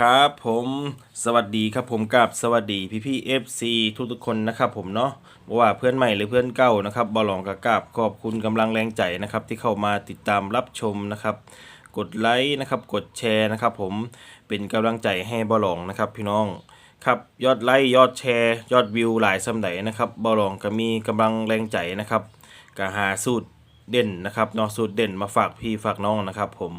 ครับผมสวัสดีครับผมกับสวัสดีพี่พี่เอฟซีทุกทุกคนนะครับผมเนาะว่าเพื่อนใหม่หรือเพื่อนเก่านะครับบอลองกับกับขอบคุณกำลังแรงใจนะครับที่เข้ามาติดตามรับชมนะครับกดไลค์นะครับกดแชร์นะครับผมเป็นกำลังใจให้บอลองนะครับพี่น้องครับยอดไลค์ยอดแชร์ยอดวิวหลายสำไหนนะครับบอลองก็มีกำลังแรงใจนะครับก็หาสูตรเด่นนะครับนาะสูตรเด่นมาฝากพี่ฝากน้องนะครับผม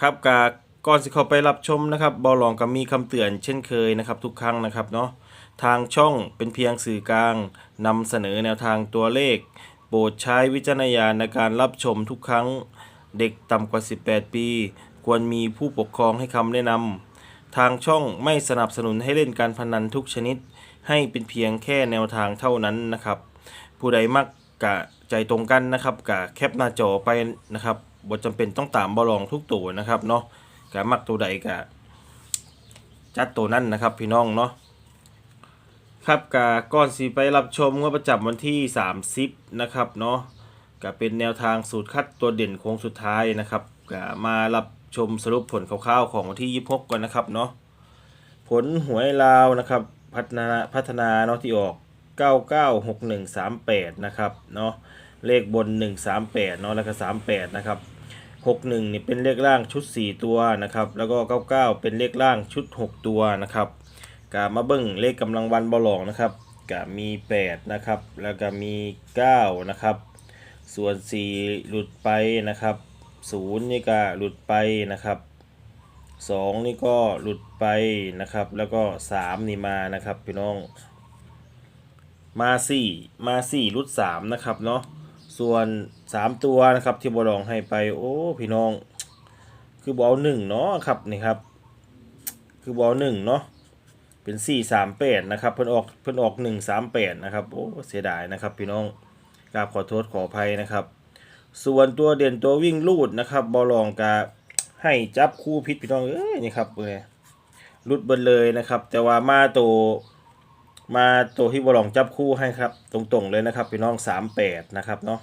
ครับกา ก่อนสิเข้าไปรับชมนะครับบอลองก็มีคำเตือนเช่นเคยนะครับทุกครั้งนะครับเนาะทางช่องเป็นเพียงสื่อกลางนำเสนอแนวทางตัวเลข โปรดใช้วิจารณญาณในการรับชมทุกครั้ง เด็กต่ำกว่า 18 ปี ควรมีผู้ปกครองให้คำแนะนำทางช่องไม่สนับสนุนให้เล่นการพนันทุกชนิด ให้เป็นเพียงแค่แนวทางเท่านั้นนะครับ ผู้ใดมักกะใจตรงกันนะครับกะแคปหน้าจอไปนะครับบ่จำเป็นต้องตามบอลองทุกตัวนะครับเนาะ กะมักตัวใดกะจัดตัวนั้นนะครับ พี่น้องเนาะครับกะก่อนสิไปรับชมงวดประจำวันที่ 30 นะครับเนาะกะเป็นแนวทางสูตรคัดตัวเด่นโค้งสุดท้ายนะครับกะมารับชมสรุปผลคร่าวๆของวันที่ 26 ก่อนนะครับเนาะผลหวยลาวนะครับพัฒนาพัฒนาเนาะที่ออก 996138 นะครับเนาะเลขบน 138 เนาะแล้วก็ 38 นะครับ 61นี่เป็นเลขล่างชุด 4 ตัวนะครับ แล้วก็ 99 เป็นเลขล่างชุด 6 ตัวนะครับกามาเบิ้งเลขกำลังวันบอลองนะครับกามี 8 นะครับ แล้วก็มี 9 นะครับ ส่วน 4 หลุดไปนะครับ0นี่ก็หลุดไปนะครับสองนี่ก็หลุดไปนะครับ แล้วก็สามนี่มานะครับพี่น้อง มาสี่มาสี่หลุดสามนะครับเนาะ ส่วนสามตัวนะครับที่บอลองให้ไป โอ้พี่น้อง คือบอลหนึ่งเนาะครับนี่ครับ คือบอลหนึ่งเนาะเป็นสี่สามแปดนะครับเพิ่นออกเพิ่นออกหนึ่งสามแปดนะครับโอ้เสียดายนะครับ พี่น้องกราบขอโทษขออภัยนะครับ ส่วนตัวเด่นตัววิ่งลูดนะครับบอลองกาให้จับคู่พิษพี่น้องเอ้ยนี่ครับเอ้ยรุดเบิดเลยนะครับ แต่ว่ามาตัว มาตัวที่บอลองจับคู่ให้ครับ ตรงๆเลยนะครับพี่น้องสามแปดนะครับเนาะ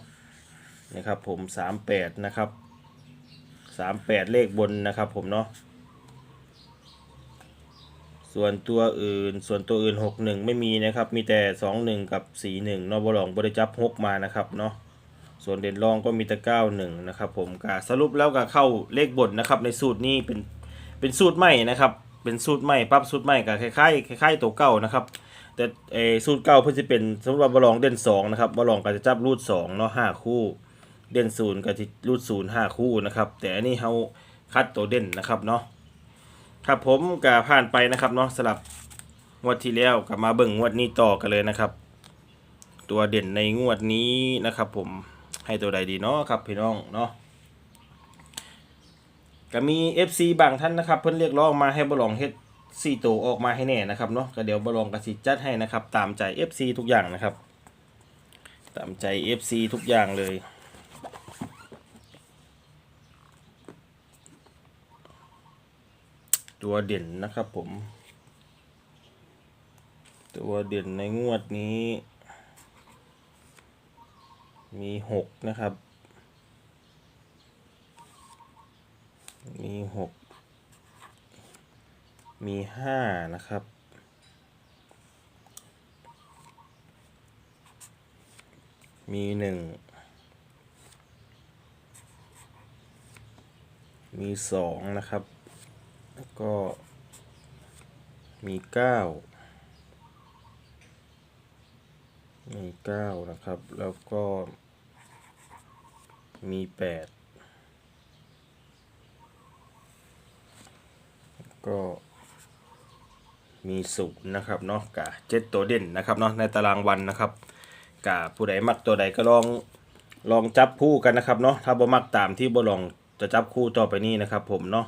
นี่ครับผมสามแปดนะครับสามแปดเลขบนนะครับผมเนาะส่วนตัวอื่นส่วนตัวอื่นหกหนึ่งไม่มีนะครับ มีแต่สองหนึ่งกับสี่หนึ่งเนาะบอลองบริจับหกมานะครับเนาะส่วนเด่นรองก็มีแต่เก้าหนึ่งนะครับผมกาสรุปแล้วก็เข้าเลขบนนะครับ ในสูตรนี้เป็นเป็นสูตรใหม่นะครับ เป็นสูตรใหม่ปรับสูตรใหม่กับคล้ายๆคล้ายๆตัวเก่านะครับ แต่เออสูตรเก่าเพื่อจะเป็นสมมติว่าบอลองเด่นสองนะครับบอลองก็จะจับรูดสองเนาะห้าคู่ เด่นศูนย์ก็จะรูดศูนย์ห้าคู่นะครับ แต่อันนี้เขาคัดตัวเด่นนะครับเนาะครับผมก็ผ่านไปนะครับเนาะสลับงวดที่แล้วกับมาเบิ่งงวดนี้ต่อกันเลยนะครับ ตัวเด่นในงวดนี้นะครับ ผมให้ตัวใดดีเนาะครับพี่น้องเนาะก็มี FC บางท่านนะครับ เพิ่นเรียกร้องมาให้บอลองเฮ็ด สี่ตัวออกมาให้แน่นะครับเนาะก็เดี๋ยวบอลองกระสิจัดให้นะครับ ตามใจ FC ทุกอย่างนะครับ ตามใจ FC ทุกอย่างเลยตัวเด่นนะครับผม ตัวเด่นในงวดนี้ มีหกนะครับ มีหก มีห้านะครับ มีหนึ่ง มีสองนะครับ แล้วก็มีเก้ามีเก้านะครับ แล้วก็มีแปดก็ มีศูนย์นะครับเนาะกะเจ็ดตัวเด่นนะครับเนาะในตารางวันนะครับกะผู้ใดมักตัวใดก็ลองลองจับคู่กันนะครับเนาะถ้าบ่มักตามที่บ่ลองจะจับคู่ต่อไปนี้นะครับ ผมเนาะ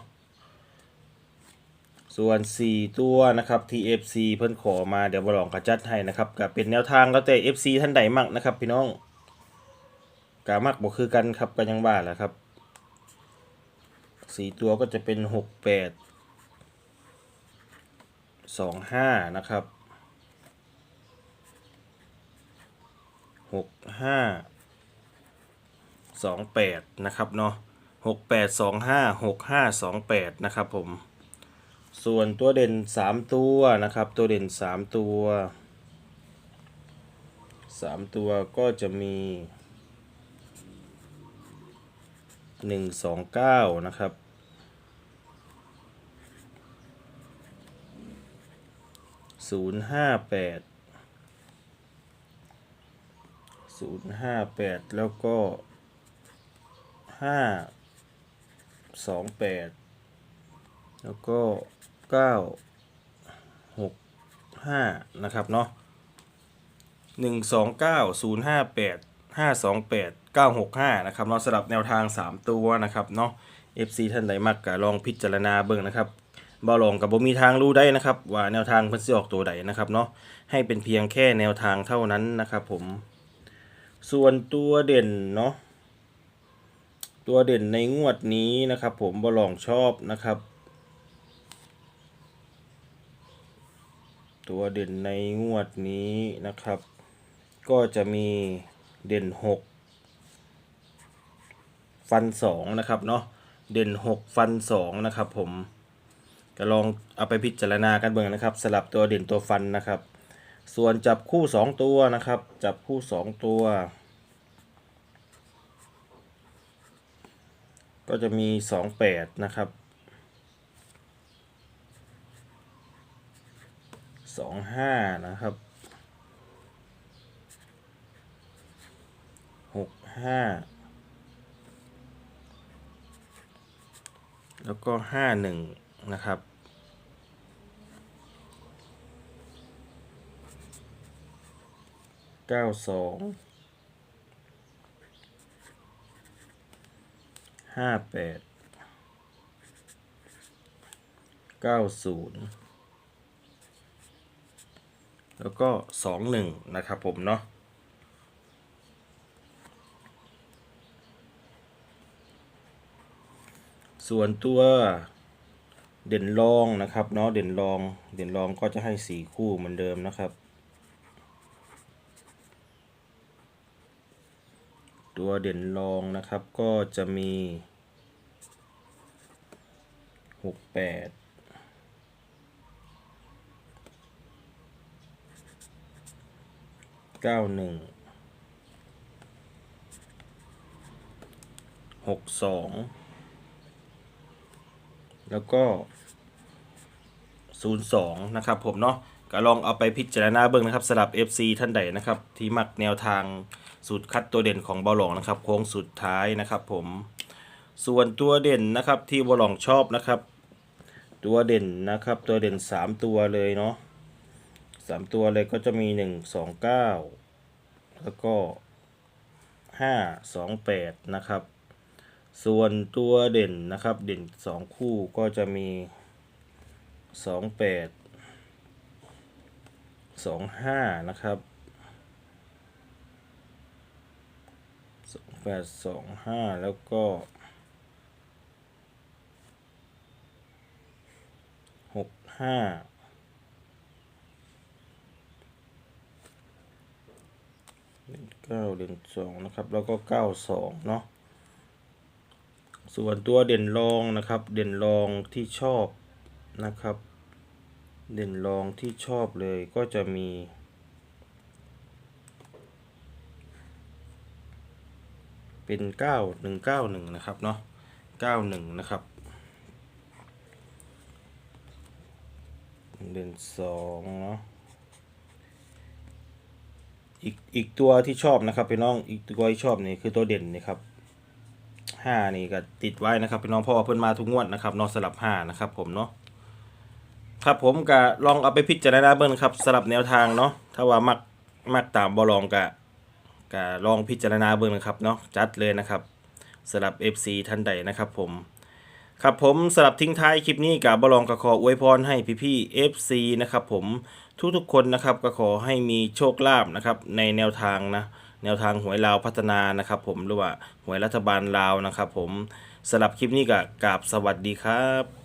ส่วน 4 ตัวนะครับที่ FC เพิ่นขอมาเดี๋ยวบอลองกระจัดให้นะครับก็เป็นแนวทางแล้วแต่ FC ท่านใดมักนะครับพี่น้องกามักบ่คือกันครับก็ยังว่าแหละครับ 4 ตัวก็จะเป็น 6 8 2 5นะครับ6 5 2 8นะครับเนาะ6 8 2 5 6 5 2 8นะครับผม ส่วนตัวเด่นสามตัวนะครับ ตัวเด่นสามตัวสามตัวก็จะมีหนึ่งสองเก้านะครับ ศูนย์ห้าแปดศูนย์ห้าแปดแล้วก็ห้าสองแปดแล้วก็เก้าหกห้านะครับเนาะหนึ่งสองเก้าศูนย์ห้าแปดห้าสองแปดเก้าหกห้านะครับเนาะสำหรับแนวทางสามตัวนะครับเนาะ FC ท่านใดมักก็ลองพิจารณาเบิ่งนะครับ บ่ลองกับบ่มีทางรู้ได้นะครับว่าแนวทางเพิ่นสิออกตัวใดนะครับเนาะให้เป็นเพียงแค่แนวทางเท่านั้นนะครับผม ส่วนตัวเด่นเนาะตัวเด่นในงวดนี้นะครับ ผมบ่ลองชอบนะครับ ตัวเด่นในงวดนี้นะครับ ก็จะมีเด่น 6 ฟัน 2 นะครับเนาะเด่น 6 ฟัน 2 นะครับผม ก็ลองเอาไปพิจารณากันเบิ่งนะครับ สลับตัวเด่นตัวฟันนะครับ ส่วนจับคู่ 2 ตัวนะครับ จับคู่ 2 ตัว ก็จะมี 28 นะครับสองห้านะครับหกห้าแล้วก็ห้าหนึ่ง นะครับ เก้าสอง ห้าแปด เก้าศูนย์แล้วก็สองหนึ่งนะครับผมเนาะส่วนตัว เด่นรองนะครับเนาะเด่นรองเด่นรองก็จะให้สีคู่เหมือนเดิมนะครับ ตัวเด่นรองนะครับก็จะมีหกแปดเก้าหนึ่งหกสอง แล้วก็ศูนย์สองนะครับผมเนาะก็ลองเอาไปพิจารณาเบิ่งนะครับสำหรับ FC ท่านใดนะครับ ที่มักแนวทางสูตรคัดตัวเด่นของบอลลองนะครับโค้งสุดท้ายนะครับผมส่วนตัวเด่นนะครับที่บอลลองชอบนะครับ ตัวเด่นนะครับตัวเด่น 3 ตัวเลยเนาะสามตัวเลยก็จะมีหนึ่งสองเก้าแล้วก็ห้าสองแปดนะครับ ส่วนตัวเด่นนะครับ เด่นสองคู่ก็จะมีสองแปดสองห้านะครับสองแปดสองห้าแล้วก็หกห้าเก้าเด่นสองนะครับ แล้วก็เก้าสองเนาะ ส่วนตัวเด่นรองนะครับ เด่นรองที่ชอบนะครับ เด่นรองที่ชอบเลยก็จะมี เป็นเก้าหนึ่งเก้าหนึ่งนะครับเนาะเก้าหนึ่งนะครับ เด่นสองเนาะอีกอีกตัวที่ชอบนะครับพี่น้องอีกตัวที่ชอบนี่คือตัวเด่นนี่ครับ ห้านี่ก็ติดไว้นะครับพี่น้องเพราะว่าเพิ่นมาทุกงวดนะครับนอกสลับห้านะครับผมเนาะครับผมก็ลองเอาไปพิจารณาเบิ่งนะครับสลับแนวทางเนาะถ้าว่ามักมักตามบอลองก็ก็ลองพิจารณาเบิ่งนะครับเนาะจัดเลยนะครับสลับ FC ท่านใดนะครับผมครับผมสำหรับทิ้งท้ายคลิปนี้กับบอลองก็ขออวยพรให้พี่ๆ FC นะครับผมทุกๆคนนะครับก็ขอให้มีโชคลาภนะครับในแนวทางนะ แนวทางหวยลาวพัฒนานะครับ ผมหรือว่าหวยรัฐบาลลาวนะครับ ผมสำหรับคลิปนี้ก็กราบสวัสดีครับ